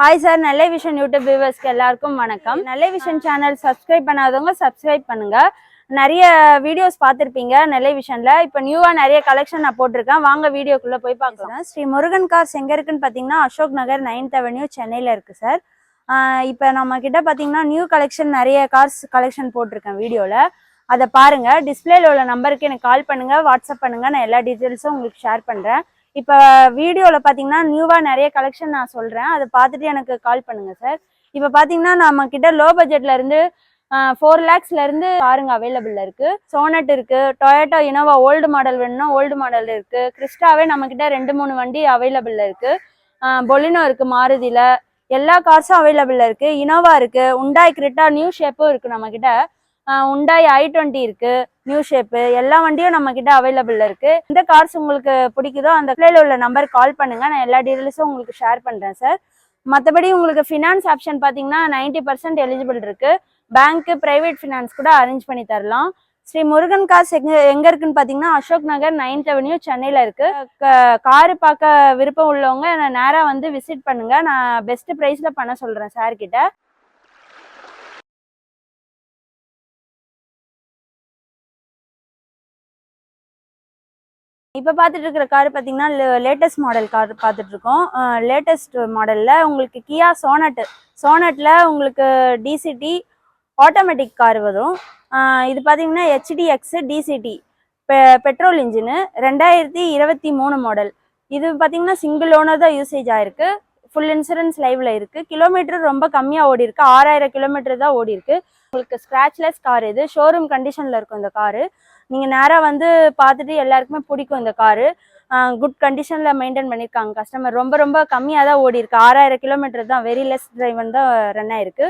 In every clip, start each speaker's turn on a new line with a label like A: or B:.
A: Hi sir Nalla vision YouTube வியூவர்ஸ்க்கு எல்லாருக்கும் வணக்கம். நல்ல விஷன் சேனல் சப்ஸ்கிரைப் பண்ணாதவங்க சப்ஸ்கிரைப் பண்ணுங்க. நிறைய வீடியோஸ் பார்த்துருப்பீங்க நெல்லை விஷன்ல இப்போ நியூவா நிறைய கலெக்ஷன் நான் போட்டிருக்கேன். வாங்க வீடியோக்குள்ள போய் பார்க்கலாம். ஸ்ரீ முருகன் கார்ஸ் எங்க இருக்குன்னு பார்த்தீங்கன்னா அசோக் நகர் நைன்த் அவென்யூ சென்னையில இருக்கு சார் இப்போ நம்ம கிட்ட பார்த்தீங்கன்னா நியூ கலெக்ஷன் நிறைய கார்ஸ் கலெக்ஷன் போட்டிருக்கேன் வீடியோவில் அதை பாருங்க. டிஸ்பிளேல உள்ள நம்பருக்கு எனக்கு கால் பண்ணுங்க. வாட்ஸ்அப் பண்ணுங்க. நான் எல்லா டீட்டெயில்ஸும் உங்களுக்கு ஷேர் பண்றேன். இப்போ வீடியோவில் பார்த்தீங்கன்னா நியூவாக நிறைய கலெக்ஷன் நான் சொல்கிறேன் அதை பார்த்துட்டு எனக்கு கால் பண்ணுங்கள் சார் இப்போ பார்த்தீங்கன்னா நம்ம கிட்ட லோ பட்ஜெட்லேருந்து ஃபோர் லேக்ஸ்லேருந்து காருங்க அவைலபிள் இருக்குது சோனட் இருக்குது டொயேட்டோ இனோவா ஓல்டு மாடல் வேணும்னா ஓல்டு மாடல் இருக்குது கிறிஸ்டாவே நம்மக்கிட்ட ரெண்டு மூணு வண்டி அவைலபிள் இருக்குது பொலினோ இருக்குது மாருதியில் எல்லா கார்ஸும் அவைலபிள் இருக்குது இனோவா இருக்குது உண்டாய் கிரிட்டா நியூ ஷேப்பும் இருக்குது நம்மக்கிட்ட உண்டாய் ஐ டுவெண்ட்டி இருக்கு நியூ ஷேப்பு எல்லா வண்டியும் நம்ம கிட்ட அவைலபிள் இருக்கு. எந்த கார்ஸ் உங்களுக்கு பிடிக்குதோ அந்த பிள்ளையில உள்ள நம்பர் கால் பண்ணுங்க. நான் எல்லா டீடைல்ஸும் உங்களுக்கு ஷேர் பண்றேன் சார் மற்றபடி உங்களுக்கு ஃபினான்ஸ் ஆப்ஷன் பார்த்தீங்கன்னா நைன்டி பர்சன்ட் எலிஜிபிள் இருக்கு. பேங்க்கு பிரைவேட் ஃபினான்ஸ் கூட அரேஞ்ச் பண்ணி தரலாம். ஸ்ரீ முருகன் கார்ஸ் எங்க எங்க இருக்குன்னு பார்த்தீங்கன்னா அசோக் நகர் நைன்த் அவென்யூ சென்னையில இருக்கு. காரு பார்க்க விருப்பம் உள்ளவங்க நான் நேரா வந்து விசிட் பண்ணுங்க. நான் பெஸ்ட் ப்ரைஸ்ல பண்ண சொல்றேன் சார் கிட்ட. இப்போ பார்த்துட்டு இருக்கிற கார் பார்த்தீங்கன்னா லேட்டஸ்ட் மாடல் கார் பார்த்துட்டு இருக்கோம் லேட்டஸ்ட் மாடலில் உங்களுக்கு கியா சோனட் சோனட்டில் உங்களுக்கு டிசிடி ஆட்டோமேட்டிக் கார் வரும். இது பார்த்தீங்கன்னா ஹெச்டிஎக்ஸ் டிசிடி பெ பெட்ரோல் இன்ஜினு ரெண்டாயிரத்தி இருபத்தி மூணு மாடல் இது பார்த்தீங்கன்னா சிங்கிள் ஓனர் தான் யூசேஜ் ஆயிருக்கு. ஃபுல் இன்சூரன்ஸ் லைவ்ல இருக்கு. கிலோமீட்டர் ரொம்ப கம்மியாக ஓடி இருக்கு ஆறாயிரம் கிலோமீட்டர் தான் ஓடி இருக்கு உங்களுக்கு ஸ்க்ராட்ச்லெஸ் கார் இது. ஷோரூம் கண்டிஷனில் இருக்கும் இந்த காரு நீங்கள் நேராக வந்து பார்த்துட்டு எல்லாருக்குமே பிடிக்கும் இந்த காரு. குட் கண்டிஷனில் மெயின்டைன் பண்ணியிருக்காங்க கஸ்டமர் ரொம்ப ரொம்ப கம்மியாக தான் ஓடி இருக்கு ஆறாயிரம் கிலோமீட்டர் தான் வெரி லெஸ் டிரைவன் தான் ரன் ஆயிருக்கு.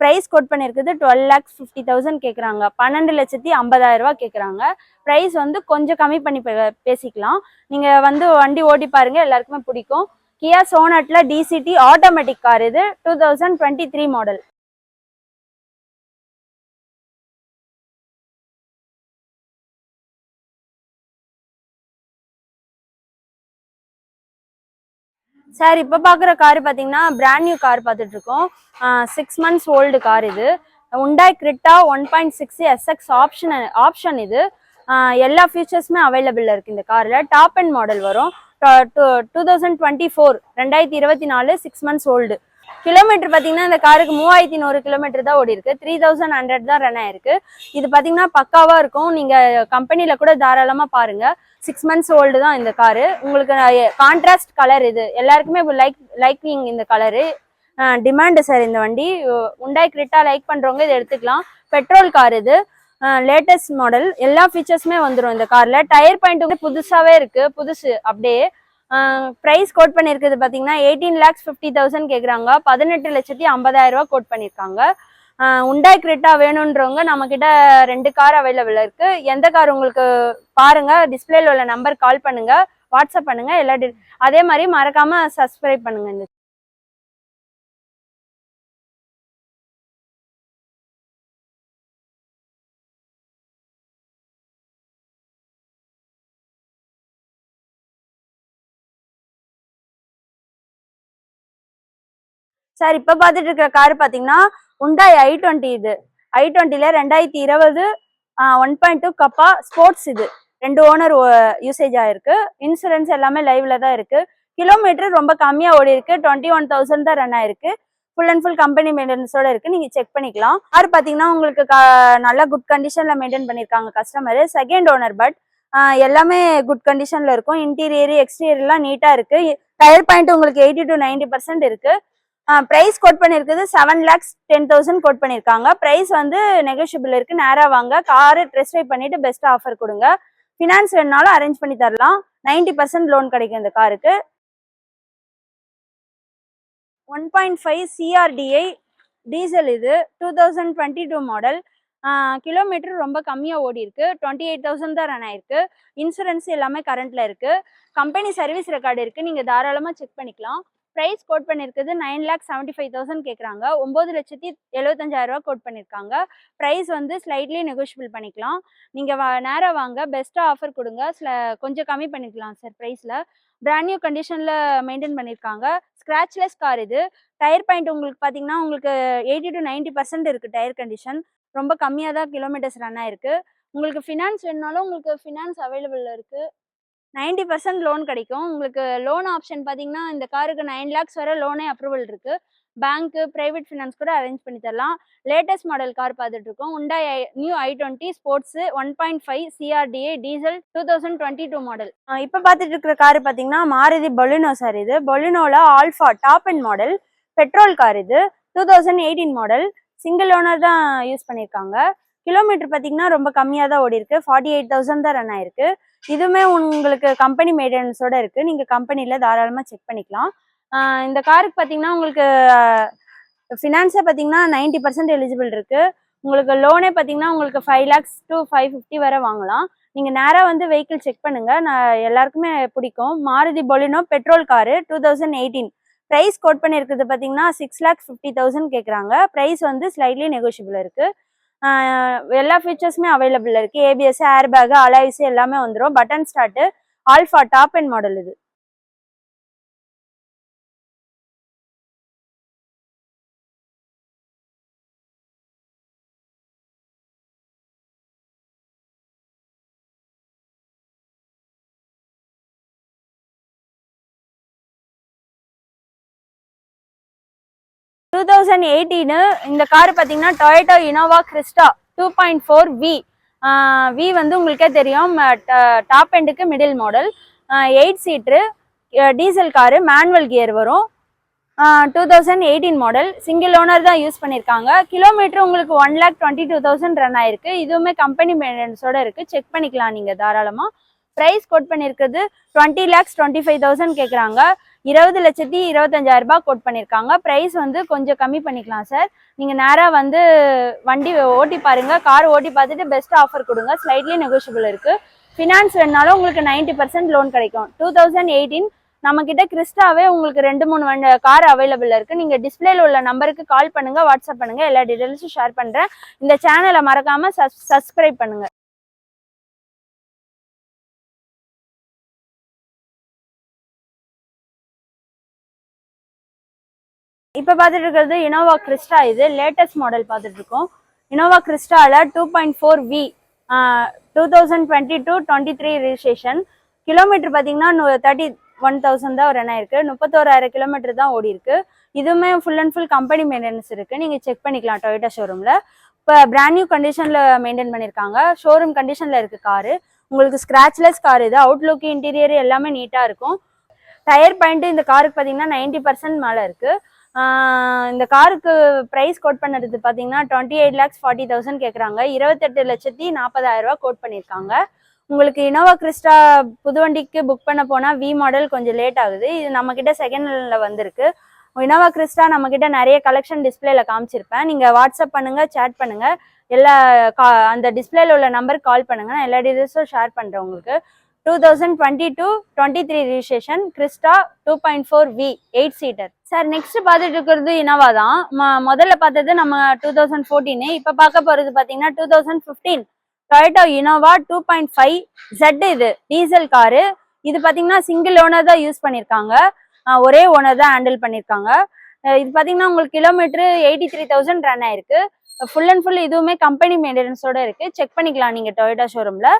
A: ப்ரைஸ் கோட் பண்ணியிருக்குது டுவெல் லேக்ஸ் ஃபிஃப்டி தௌசண்ட் கேட்குறாங்க பன்னெண்டு லட்சத்தி ஐம்பதாயிரம் ரூபா கேட்குறாங்க ப்ரைஸ் வந்து கொஞ்சம் கம்மி பண்ணி பே- பேசிக்கலாம். நீங்கள் வந்து வண்டி ஓட்டி பாருங்கள் எல்லாருக்குமே பிடிக்கும். கியா சோனட்டில் டிசிடி ஆட்டோமேட்டிக் கார் இது two thousand twenty three model sir இப்போ பார்க்குற கார் பார்த்தீங்கன்னா பிராண்ட் நியூ கார் பார்த்துட்டு இருக்கோம் சிக்ஸ் மந்த்ஸ் ஓல்டு கார் இது. Hyundai Creta one point six SX option option இது. எல்லா ஃபீச்சர்ஸுமே அவைலபிள் இருக்குது இந்த காரில் டாப் அண்ட் மாடல் வரும். டூ தௌசண்ட் டுவெண்ட்டி ஃபோர் ரெண்டாயிரத்தி இருபத்தி நாலு சிக்ஸ் மந்த்ஸ் ஓல்டு கிலோமீட்டர் பார்த்தீங்கன்னா இந்த காருக்கு மூவாயிரத்தி நூறு கிலோமீட்டர் தான் ஓடி இருக்கு. த்ரீ தௌசண்ட் ஹண்ட்ரட் தான் ரன் ஆயிருக்கு. இது பார்த்தீங்கன்னா பக்காவாக இருக்கும். நீங்கள் கம்பெனியில் கூட தாராளமாக பாருங்க. சிக்ஸ் மந்த்ஸ் ஓல்டு தான் இந்த காரு. உங்களுக்கு கான்ட்ராஸ்ட் கலர் இது. எல்லாருக்குமே லைக் லைக்கிங் இந்த கலரு டிமாண்டு சார் இந்த வண்டி. உண்டாய் கிரிட்டா லைக் பண்ணுறவங்க இதை எடுத்துக்கலாம். பெட்ரோல் கார் இது. லேட்டஸ்ட் மாடல் எல்லா ஃபீச்சர்ஸுமே வந்துடும் இந்த காரில் டயர் பாயிண்ட் வந்து புதுசாகவே இருக்கு. புதுசு அப்படியே. ப்ரைஸ் கோட் பண்ணியிருக்குது பார்த்தீங்கன்னா எயிட்டீன் லேக்ஸ் ஃபிஃப்டி தௌசண்ட் கேட்குறாங்க பதினெட்டு லட்சத்தி ஐம்பதாயிரம் ரூபா கோட் பண்ணியிருக்காங்க. உண்டாய் கிரெட்டா வேணுன்றவங்க நம்மக்கிட்ட ரெண்டு கார் அவைலபிள் இருக்குது எந்த கார் உங்களுக்கு பாருங்கள் டிஸ்பிளேல உள்ள நம்பர் கால் பண்ணுங்கள் வாட்ஸ்அப் பண்ணுங்கள் எல்லா டி- அதே மாதிரி மறக்காமல் சப்ஸ்கிரைப் பண்ணுங்கள் இந்த சார் இப்போ பார்த்துட்டு இருக்கிற கார் பார்த்தீங்கன்னா உண்டாய் ஐ டுவெண்ட்டி இது ஐ டுவெண்ட்டில ரெண்டாயிரத்தி இருபது one point two Kappa sports இது. ரெண்டு ஓனர் யூசேஜ் ஆயிருக்கு. இன்சூரன்ஸ் எல்லாமே லைவ்ல தான் இருக்கு. கிலோமீட்டர் ரொம்ப கம்மியா ஓடி இருக்கு. டுவெண்ட்டி ஒன் தௌசண்ட் தான் ரன் ஆயிருக்கு. ஃபுல் அண்ட் ஃபுல் கம்பெனி மெயின்டெனன்ஸோட இருக்கு. நீங்க செக் பண்ணிக்கலாம். கார் பாத்தீங்கன்னா உங்களுக்கு க- நல்ல குட் கண்டிஷன்ல மெயின்டைன் பண்ணிருக்காங்க கஸ்டமர் செகண்ட் ஓனர் பட் எல்லாமே குட் கண்டிஷன்ல இருக்கும். இன்டீரியர் எக்ஸ்டீரியர் எல்லாம் நீட்டா இருக்கு. டயர் பாயிண்ட் உங்களுக்கு எயிட்டி டு நைன்டி பர்சன்ட் இருக்கு. ப்ரைஸ் கோட் பண்ணியிருக்குது seven lakhs ten thousand quote பண்ணியிருக்காங்க ப்ரைஸ் வந்து நெகோஷியபிள் இருக்குது நேராக வாங்க. காரு ட்ரெஸ் ட்ரைவ் பண்ணிட்டு பெஸ்ட் ஆஃபர் கொடுங்க. ஃபினான்ஸ் வேணுனாலும் அரேஞ்ச் பண்ணி தரலாம். நைன்டி பர்சன்ட் லோன் கிடைக்கும் இந்த காருக்கு one point five CRDi diesel இது. Two thousand twenty two model kilometre ரொம்ப கம்மியாக ஓடி இருக்கு. டுவெண்ட்டி எயிட் தௌசண்ட் தான் ரன் ஆயிருக்கு. இன்சூரன்ஸ் எல்லாமே கரண்ட்ல இருக்கு. கம்பெனி சர்வீஸ் ரெக்கார்டு இருக்கு. நீங்க தாராளமாக செக் பண்ணிக்கலாம். ப்ரைஸ் கோட் பண்ணியிருக்குது nine lakh seventy five thousand கேட்குறாங்க ஒம்பது லட்சத்தி எழுபத்தஞ்சாயிரரூவா கோட் பண்ணியிருக்காங்க ப்ரைஸ் வந்து ஸ்லைட்லி நெகோஷியபிள் பண்ணிக்கலாம். நீங்கள் வா நேராக வாங்க. பெஸ்ட்டாக ஆஃபர் கொடுங்க. ஸ்ல கொஞ்சம் கம்மி பண்ணிக்கலாம் சார் ப்ரைஸில் பிராண்ட் நியூ கண்டிஷனில் மெயின்டைன் பண்ணியிருக்காங்க ஸ்க்ராச்லெஸ் கார் இது. டயர் பாயிண்ட் உங்களுக்கு பார்த்தீங்கன்னா உங்களுக்கு எயிட்டி டு நைன்ட்டி பர்சன்ட் இருக்குது டயர் கண்டிஷன் ரொம்ப கம்மியாக தான் கிலோமீட்டர்ஸ் ரன் ஆயிருக்கு. உங்களுக்கு ஃபினான்ஸ் வேணுனாலும் உங்களுக்கு ஃபினான்ஸ் அவைலபிள் இருக்குது நைன்டி பர்சன்ட் லோன் கிடைக்கும். உங்களுக்கு லோன் ஆப்ஷன் பார்த்தீங்கன்னா இந்த காருக்கு நைன் லேக்ஸ் வரை லோனே அப்ரூவல் இருக்கு. பேங்க்கு பிரைவேட் ஃபினான்ஸ் கூட அரேஞ்ச் பண்ணி தரலாம். லேட்டஸ்ட் மாடல் கார் பார்த்துட்டு இருக்கோம். Hyundai new i twenty sports one point five CRDi diesel two thousand twenty two model. இப்போ பார்த்துட்டு இருக்கிற கார் பார்த்தீங்கன்னா மாருதி பொலினோ சார் இது. பொலினோல alpha top end model. Petrol car இது. Two thousand eighteen model. Single owner தான் use பண்ணியிருக்காங்க. Kilometre பார்த்தீங்கன்னா ரொம்ப கம்மியாக தான் ஓடி இருக்கு ஃபார்ட்டி எயிட் தௌசண்ட் தான் ரன் ஆயிருக்கு. இதுவுமே உங்களுக்கு கம்பெனி மெயின்டெனன்ஸோட இருக்கு. நீங்க கம்பெனியில் தாராளமாக செக் பண்ணிக்கலாம். இந்த காருக்கு பார்த்தீங்கன்னா உங்களுக்கு ஃபினான்ஸே பார்த்தீங்கன்னா நைன்டி பர்சன்ட் எலிஜிபிள் இருக்கு. உங்களுக்கு லோனே பார்த்தீங்கன்னா உங்களுக்கு five lakhs to five fifty வரை வாங்கலாம். நீங்க நேராக வந்து வெஹிக்கிள் செக் பண்ணுங்க. நான் எல்லாருக்குமே பிடிக்கும். Maruti Baleno petrol car two thousand eighteen price quote பண்ணியிருக்கிறது பார்த்தீங்கன்னா சிக்ஸ் லேக் ஃபிஃப்டி தௌசண்ட் கேட்குறாங்க ப்ரைஸ் வந்து ஸ்லைட்லி நெகோஷியபிள் இருக்குது எல்லா ஃபீச்சர்ஸுமே அவைலபிள் இருக்குது ஏபிஎஸ் ஏர் பேக் அலைஸ் எல்லாமே வந்துடும் button start alpha top end model இது. தௌசண்ட் எயிட்டீனு இந்த கார் பார்த்தீங்கன்னா Toyota Innova Crysta two point four V V வந்து உங்களுக்கே தெரியும். டாப் எண்டுக்கு middle model eight seater diesel car manual gear வரும். Two thousand eighteen model single owner தான் use பண்ணியிருக்காங்க கிலோமீட்டர் உங்களுக்கு one lakh twenty two thousand run ஆயிருக்கு. இதுவுமே கம்பெனி மெயின்டெனன்ஸோட இருக்குது செக் பண்ணிக்கலாம் நீங்கள் தாராளமாக ப்ரைஸ் கோட் பண்ணியிருக்கிறது twenty lakhs twenty five thousand கேட்குறாங்க இருபது லட்சத்தி இருபத்தஞ்சாயிரம் ரூபாய் கோட் பண்ணியிருக்காங்க. ப்ரைஸ் வந்து கொஞ்சம் கம்மி பண்ணிக்கலாம் சார் நீங்கள் நேராக வந்து வண்டி ஓட்டி பாருங்கள் கார் ஓட்டி பார்த்துட்டு பெஸ்ட் ஆஃபர் கொடுங்க. ஸ்லைட்லி நெகோஷியபிள் இருக்குது ஃபினான்ஸ் வேணாலும் உங்களுக்கு நைன்ட்டி பர்சன்ட் லோன் கிடைக்கும். டூ தௌசண்ட் எயிட்டீன் நம்ம கிட்ட கிறிஸ்டாவே உங்களுக்கு ரெண்டு மூணு வண்டி கார் அவைலபிள் இருக்கு. நீங்க டிஸ்பிளேல உள்ள நம்பருக்கு கால் பண்ணுங்க வாட்ஸ்அப் பண்ணுங்க. எல்லா டீடைல்ஸும் ஷேர் பண்றேன். இந்த சேனலை மறக்காம சப்ஸ்கிரைப் பண்ணுங்க. இப்போ பார்த்துட்டு இருக்கிறது இனோவா கிறிஸ்டா இது லேட்டஸ்ட் மாடல் பார்த்துட்டு இருக்கோம் Innova கிறிஸ்டாவில் two point four V two thousand twenty two twenty three registration kilometre பார்த்தீங்கன்னா தேர்ட்டி ஒன் தௌசண்ட் தான் ரன் ஆயிருக்கு. முப்பத்தோராயிரம் கிலோமீட்டர் தான் ஓடி இருக்கு இதுவுமே full and full company maintenance இருக்கு. நீங்கள் செக் பண்ணிக்கலாம் டொயோட்டா ஷோரூமில் இப்போ பிராண்ட் நியூ கண்டிஷனில் மெயின்டைன் பண்ணியிருக்காங்க ஷோரூம் கண்டிஷனில் இருக்கு காரு. உங்களுக்கு ஸ்க்ராட்ச்லெஸ் கார். இது அவுட்லுக் இன்டீரியர் எல்லாமே நீட்டாக இருக்கும். டயர் பாயிண்ட் இந்த காருக்கு பார்த்தீங்கன்னா நைன்டி பர்சன்ட் மேலே இருக்கு. இந்த காருக்கு ப்ரைஸ் கோட் பண்ணுறது பார்த்தீங்கன்னா twenty eight lakhs forty thousand கேட்குறாங்க இருபத்தெட்டு லட்சத்தி நாற்பதாயிரம் ரூபா கோட் பண்ணியிருக்காங்க உங்களுக்கு இனோவா கிறிஸ்டா புது வண்டிக்கு புக் பண்ண போனால் வி மாடல் கொஞ்சம் லேட் ஆகுது. இது நம்மக்கிட்ட செகண்ட் ஹேண்டில் வந்திருக்கு. இனோவா கிறிஸ்டா நம்மக்கிட்ட நிறைய கலெக்ஷன் டிஸ்பிளேல காமிச்சிருப்பேன். நீங்கள் வாட்ஸ்அப் பண்ணுங்கள் சேட் பண்ணுங்கள் எல்லா கா அந்த டிஸ்பிளேல உள்ள நம்பருக்கு கால் பண்ணுங்கள் நான் எல்லா டீட்டெயில்ஸும் ஷேர் பண்ணுறேன் உங்களுக்கு. Two thousand twenty two twenty three registration Crysta two point four V eight seater sir next பார்த்துட்டு இருக்கிறது இனோவா தான் முதல்ல பார்த்தது நம்ம டூ தௌசண்ட் ஃபோர்டீனு இப்போ பார்க்க போகிறது பார்த்தீங்கன்னா two thousand fifteen Toyota Innova two point five Z இது டீசல் காரு. இது பார்த்தீங்கன்னா சிங்கிள் ஓனர் தான் யூஸ் பண்ணியிருக்காங்க ஒரே ஓனர் தான் ஹேண்டில் பண்ணியிருக்காங்க இது பார்த்தீங்கன்னா உங்களுக்கு kilometre eighty three thousand run ஆயிருக்கு. ஃபுல் அண்ட் ஃபுல் இதுவுமே கம்பெனி மெயின்டெனன்ஸோட இருக்கு. செக் பண்ணிக்கலாம் நீங்கள் டொயோட்டா ஷோரூமில்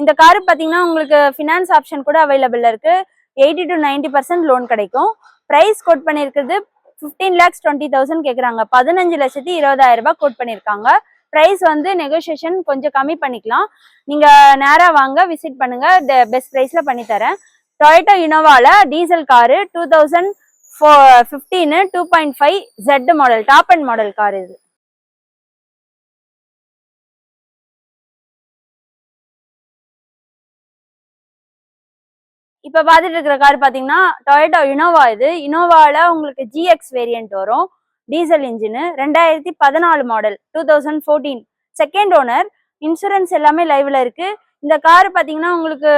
A: இந்த காரு பார்த்தீங்கன்னா உங்களுக்கு ஃபினான்ஸ் ஆப்ஷன் கூட அவைலபிள் இருக்கு. Eighty to ninety percent loan கிடைக்கும். ப்ரைஸ் கோட் பண்ணியிருக்கிறது ஃபிஃப்டீன் லேக்ஸ் டுவெண்ட்டி தௌசண்ட் கேட்குறாங்க பதினஞ்சு லட்சத்தி இருபதாயிரம் ரூபாய் கோட் பண்ணியிருக்காங்க. ப்ரைஸ் வந்து நெகோசியேஷன் கொஞ்சம் கம்மி பண்ணிக்கலாம். நீங்கள் நேராக வாங்க விசிட் பண்ணுங்க. பெஸ்ட் ப்ரைஸில் பண்ணித்தரேன் தரேன். இனோவாவில் diesel car two thousand four fifteen two point five Z model top end model car இது. இப்ப பாத்துட்டு இருக்கிற கார் பாத்தீங்கன்னா டொயேட்டோ இனோவா இது. இனோவால உங்களுக்கு ஜிஎக்ஸ் வேரியன்ட் வரும். டீசல் இன்ஜினு ரெண்டாயிரத்தி பதினாலு model two thousand fourteen second owner insurance எல்லாமே லைவ்ல இருக்கு. இந்த கார் பாத்தீங்கன்னா உங்களுக்கு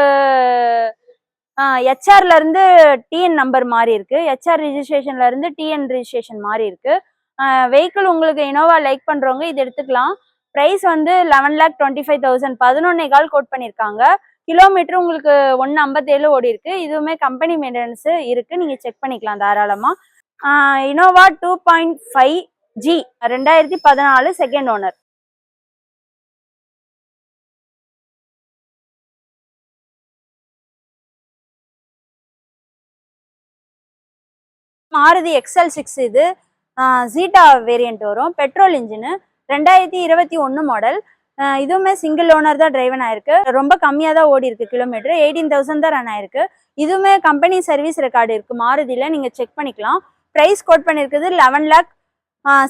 A: ஹெச்ஆர்ல இருந்து டிஎன் நம்பர் மாறி இருக்கு. ஹெச்ஆர் ரிஜிஸ்ட்ரேஷன்ல இருந்து டிஎன் ரிஜிஸ்ட்ரேஷன் மாறி இருக்கு. வெஹிக்கிள் உங்களுக்கு இனோவா லைக் பண்றவங்க இது எடுத்துக்கலாம். ப்ரைஸ் வந்து eleven lakh twenty five thousand பதினொன்னே கால் கோட் பண்ணியிருக்காங்க கிலோமீட்டர் உங்களுக்கு ஒன்று ஐம்பத்தேழு ஓடி இருக்கு இதுவுமே கம்பெனி மெயின்டெனன்ஸு இருக்கு. நீங்கள் செக் பண்ணிக்கலாம் தாராளமாக Innova two point five G ரெண்டாயிரத்தி பதினாலு second owner Maruti XL six இது. ஜீட்டா வேரியன்ட் வரும். பெட்ரோல் இன்ஜினு ரெண்டாயிரத்தி இருபத்தி ஒன்று மாடல் இதுவுமே சிங்கிள் ஓனர் தான் டிரைவன் ஆயிருக்கு. ரொம்ப கம்மியாக தான் ஓடி இருக்கு கிலோமீட்டர் எயிட்டீன் தௌசண்ட் தான் ரன் ஆயிருக்கு. இதுவுமே கம்பெனி சர்வீஸ் ரெக்கார்டு இருக்கு. மாருதியில் நீங்கள் செக் பண்ணிக்கலாம். ப்ரைஸ் கோட் பண்ணியிருக்குது eleven lakh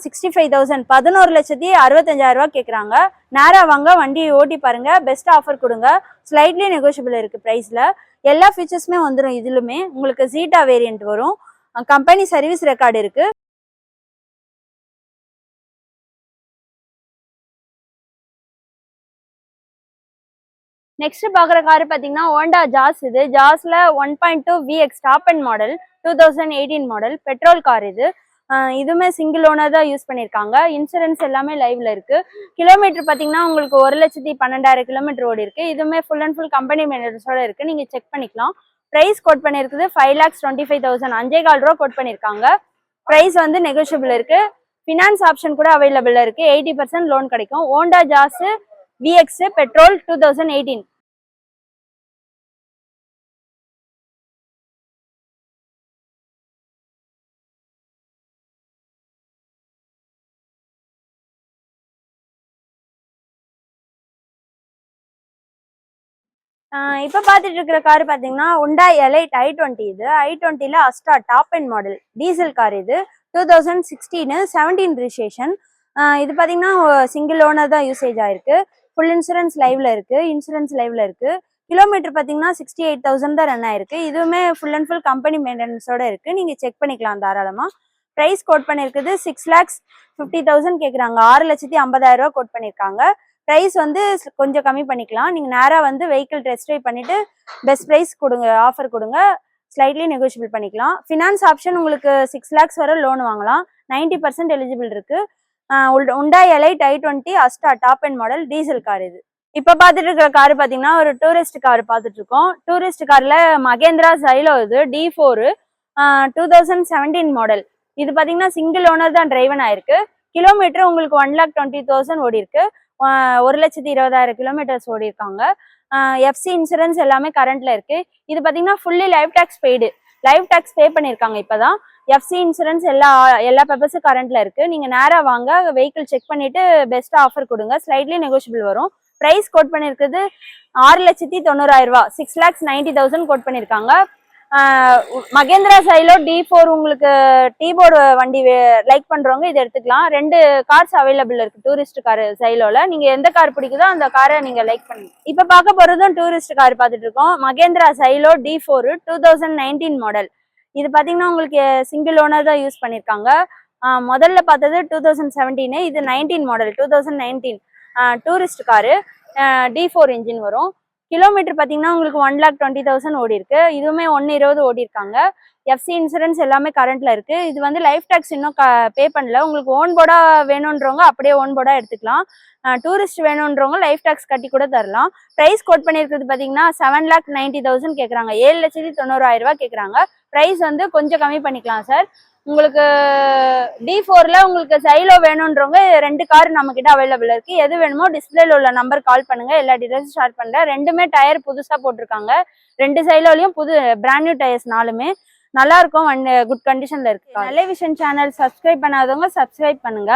A: sixty five thousand பதினோரு லட்சத்தி அறுபத்தஞ்சாயிரரூபா கேட்குறாங்க நேராக வாங்க வண்டி ஓட்டி பாருங்க. பெஸ்ட் ஆஃபர் கொடுங்க. ஸ்லைட்லி நெகோஷியபிள் இருக்குது ப்ரைஸில் எல்லா ஃபீச்சர்ஸுமே வந்துடும் இதுலுமே. உங்களுக்கு ஜீட்டா வேரியன்ட் வரும். கம்பெனி சர்வீஸ் ரெக்கார்டு இருக்குது நெக்ஸ்ட் பாக்குற கார் பாத்தீங்கன்னா ஹோண்டா ஜாஸ் இது. ஜாஸ்ல one point two VX top end model two thousand eighteen model petrol car இது. இதுவுமே சிங்கிள் ஓனர் தான் யூஸ் பண்ணியிருக்காங்க. இன்சூரன்ஸ் எல்லாமே லைவ்ல இருக்கு. கிலோமீட்டர் பாத்தீங்கன்னா உங்களுக்கு ஒரு லட்சத்தி பன்னெண்டாயிரம் கிலோமீட்டர் ஓடி இருக்கு. இதுவுமே ஃபுல் அண்ட் ஃபுல் கம்பெனி மெயின்டெனன்ஸோட இருக்கு. நீங்க செக் பண்ணிக்கலாம். ப்ரைஸ் கோட் பண்ணியிருக்குது five lakhs twenty five thousand அஞ்சே கால் ரூபா கோட் பண்ணியிருக்காங்க. ப்ரைஸ் வந்து நெகோஷியபிள் இருக்கு. ஃபினான்ஸ் ஆப்ஷன் கூட அவைலபிள் இருக்கு. எயிட்டி பர்சன்ட் லோன் கிடைக்கும். Honda Jazz VX petrol two thousand eighteen இப்போ பார்த்துட்டு இருக்கிற கார் பார்த்தீங்கன்னா உண்டா எலைட் ஐ டுவெண்ட்டி இது ஐ டுவெண்ட்டியில் Asta top end model diesel car இது. Two thousand sixteen seventeen registration இது பார்த்தீங்கன்னா சிங்கிள் ஓனர் தான் யூசேஜ் ஆயிருக்கு. ஃபுல் இன்சூரன்ஸ் லைவ்ல இருக்கு இன்சூரன்ஸ் லைவ்ல இருக்கு. கிலோமீட்டர் பார்த்தீங்கன்னா சிக்ஸ்டி எயிட் தௌசண்ட் தான் ரன் ஆயிருக்கு. இதுவுமே ஃபுல் அண்ட் ஃபுல் கம்பெனி மெயின்டெனன்ஸோட இருக்கு. நீங்க செக் பண்ணிக்கலாம் தாராளமாக ப்ரைஸ் கோட் பண்ணியிருக்குது சிக்ஸ் லேக்ஸ் ஃபிஃப்டி தௌசண்ட் கேட்குறாங்க ஆறு லட்சத்தி ஐம்பதாயிரம் ரூபா கோட் பண்ணியிருக்காங்க ப்ரைஸ் வந்து கொஞ்சம் கம்மி பண்ணிக்கலாம். நீங்கள் நேராக வந்து வெஹிக்கிள் டெஸ்ட் ட்ரைவ் பண்ணிவிட்டு பெஸ்ட் ப்ரைஸ் கொடுங்க ஆஃபர் கொடுங்க. ஸ்லைட்லி நெகோஷியபிள் பண்ணிக்கலாம். ஃபினான்ஸ் ஆப்ஷன் உங்களுக்கு சிக்ஸ் லேக்ஸ் வரை லோன் வாங்கலாம். 90% பர்சன்ட் எலிஜிபிள் இருக்குது Hyundai Elite i twenty Asta top end model diesel car இது. இப்போ பார்த்துட்டு இருக்கிற கார் பார்த்தீங்கன்னா ஒரு டூரிஸ்ட் கார் பார்த்துட்டு இருக்கோம் டூரிஸ்ட் கார்ல மகேந்திரா சைலோ இது D four two thousand seventeen model இது பார்த்தீங்கன்னா சிங்கிள் ஓனர் தான் டிரைவன் ஆயிருக்கு. கிலோமீட்டர் உங்களுக்கு ஒன் லேக் டுவெண்ட்டி தௌசண்ட் ஓடி இருக்கு ஒரு லட்சத்தி இருபதாயிரம் கிலோமீட்டர்ஸ் ஓடி இருக்காங்க எஃப்சி இன்சூரன்ஸ் எல்லாமே கரண்ட்ல இருக்கு. இது பார்த்தீங்கன்னா fully life tax paid live tax pay பண்ணியிருக்காங்க இப்போதான். எஃப்சி இன்சூரன்ஸ் எல்லா எல்லா பேப்பர்ஸும் கரண்ட்ல இருக்கு. நீங்க நேராக வாங்க வெஹிக்கிள் செக் பண்ணிட்டு பெஸ்ட்டாக ஆஃபர் கொடுங்க. ஸ்லைட்லி நெகோஷியபிள் வரும். ப்ரைஸ் கோட் பண்ணியிருக்குது ஆறு லட்சத்தி தொண்ணூறாயிரம் ரூபா six lakhs ninety thousand quote பண்ணியிருக்காங்க மகேந்திரா சைலோ டி ஃபோர் உங்களுக்கு டீ போர்டு வண்டி லைக் பண்றவங்க இதை எடுத்துக்கலாம். ரெண்டு கார்ஸ் அவைலபிள் இருக்கு டூரிஸ்ட் கார் சைலோல நீங்க எந்த கார் பிடிக்குதோ அந்த காரை நீங்க லைக் பண்ணுங்க இப்ப பார்க்க போறதும் டூரிஸ்ட் கார் பார்த்துட்டு இருக்கோம். Mahindra Xylo D four two thousand nineteen model இது பாத்தீங்கன்னா உங்களுக்கு சிங்கிள் ஓனர் தான் யூஸ் பண்ணிருக்காங்க. முதல்ல பார்த்தது டூ தௌசண்ட் செவன்டீன் இது nineteen model two thousand nineteen tourist car D four engine வரும். கிலோமீட்டர் பார்த்தீங்கன்னா உங்களுக்கு ஒன் லேக் டுவெண்ட்டி தௌசண்ட் ஓடி இருக்கு இதுவுமே ஒன்று இருபது ஓடி இருக்காங்க எஃப்சி இன்சூரன்ஸ் எல்லாமே கரண்ட்ல இருக்கு. இது வந்து லைஃப் டேக்ஸ் இன்னும் பே பண்ணல. உங்களுக்கு ஓன் போர்டா வேணுன்றவங்க அப்படியே ஓன் போர்டா எடுத்துக்கலாம். டூரிஸ்ட் வேணுன்றவங்க லைஃப் டேக்ஸ் கட்டி கூட தரலாம். ப்ரைஸ் கோட் பண்ணியிருக்கிறது பார்த்தீங்கன்னா செவன் லேக் நைன்டி தௌசண்ட் கேட்குறாங்க ஏழு லட்சத்தி தொண்ணூறாயிரம் ரூபாய் கேட்குறாங்க ப்ரைஸ் வந்து கொஞ்சம் கம்மி பண்ணிக்கலாம் சார் உங்களுக்கு டி ஃபோர்ல உங்களுக்கு சைலோ வேணுன்றவங்க ரெண்டு கார் நம்ம கிட்ட அவைலபிள் இருக்கு. எது வேணுமோ டிஸ்பிளேல உள்ள நம்பர் கால் பண்ணுங்க. எல்லா டீடைல்ஸும் ஷேர் பண்றேன். ரெண்டுமே டயர் புதுசா போட்டிருக்காங்க. ரெண்டு சைலோலயும் புது பிராண்ட் நியூ டயர்ஸ் நாலுமே. நல்லா இருக்கும். குட் கண்டிஷன்ல இருக்கு. நல்ல விஷன் சேனல் சப்ஸ்கிரைப் பண்ணாதவங்க சப்ஸ்கிரைப் பண்ணுங்க.